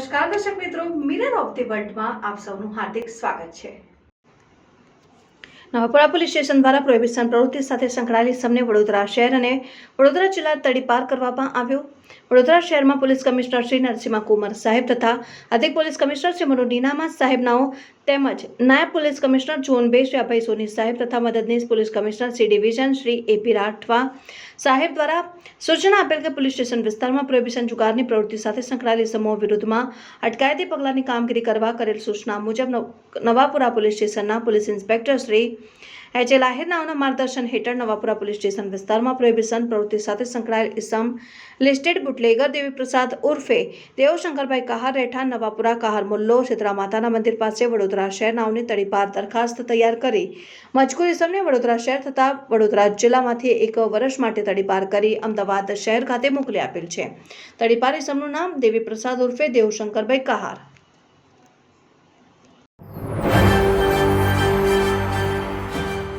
નમસ્કાર, દર્શક મિત્રો. મિરર ઓફ ધી વર્લ્ડમાં આપ સૌનું હાર્દિક સ્વાગત છે. નવાપુરા પોલીસ સ્ટેશન દ્વારા પ્રોહિબિશન પ્રવૃત્તિ સાથે સંકળાયેલી સમને વડોદરા શહેર અને વડોદરા જિલ્લા તડીપાર કરવામાં આવ્યો. વડોદરા શહેરમાં પોલીસ કમિશનર શ્રી નરસિંહ કુમાર સાહેબ તથા અધિક પોલીસ કમિશનર શ્રી મનુ નીનામા સાહેબનાઓ તેમજ નાયબ પોલીસ કમિશનર ઝોન બે શ્રી અભય સોની સાહેબ તથા મદદનીશ police commissioner C division Shri A P Rathwa સાહેબ દ્વારા સૂચના આપેલ કે પોલીસ સ્ટેશન વિસ્તારમાં પ્રોહિબિશન જુગારની પ્રવૃત્તિ સાથે સંકળાયેલી સમૂહ વિરુદ્ધમાં અટકાયતી પગલાંની કામગીરી કરવા કરેલ સૂચના મુજબ નવાપુરા પોલીસ સ્ટેશનના police inspector Shri H L આહિરનાઓના માર્ગદર્શન હેઠળ નવાપુરા પોલીસ સ્ટેશન વિસ્તારમાં પ્રોહિબિશન પ્રવૃત્તિ સાથે સંકળાયેલ ઇસમ, લિસ્ટેડ બુટલેગર, દેવીપ્રસાદ ઉર્ફે દેવ શંકરભાઈ કહાર રહેઠાણ, નવાપુરા કહાર મુલ્લો શીતળા માતાના મંદિર પાસે વડોદરા શહેર નામની તડીપાર દરખાસ્ત તૈયાર કરી. મજકૂર ઇસમને વડોદરા શહેર તથા વડોદરા જિલ્લામાંથી એક વર્ષ માટે તડીપાર કરી અમદાવાદ શહેર ખાતે મોકલી આપેલ છે. તડીપાર ઇસમનું નામ દેવી પ્રસાદ ઉર્ફે દેવશંકરભાઈ કહાર.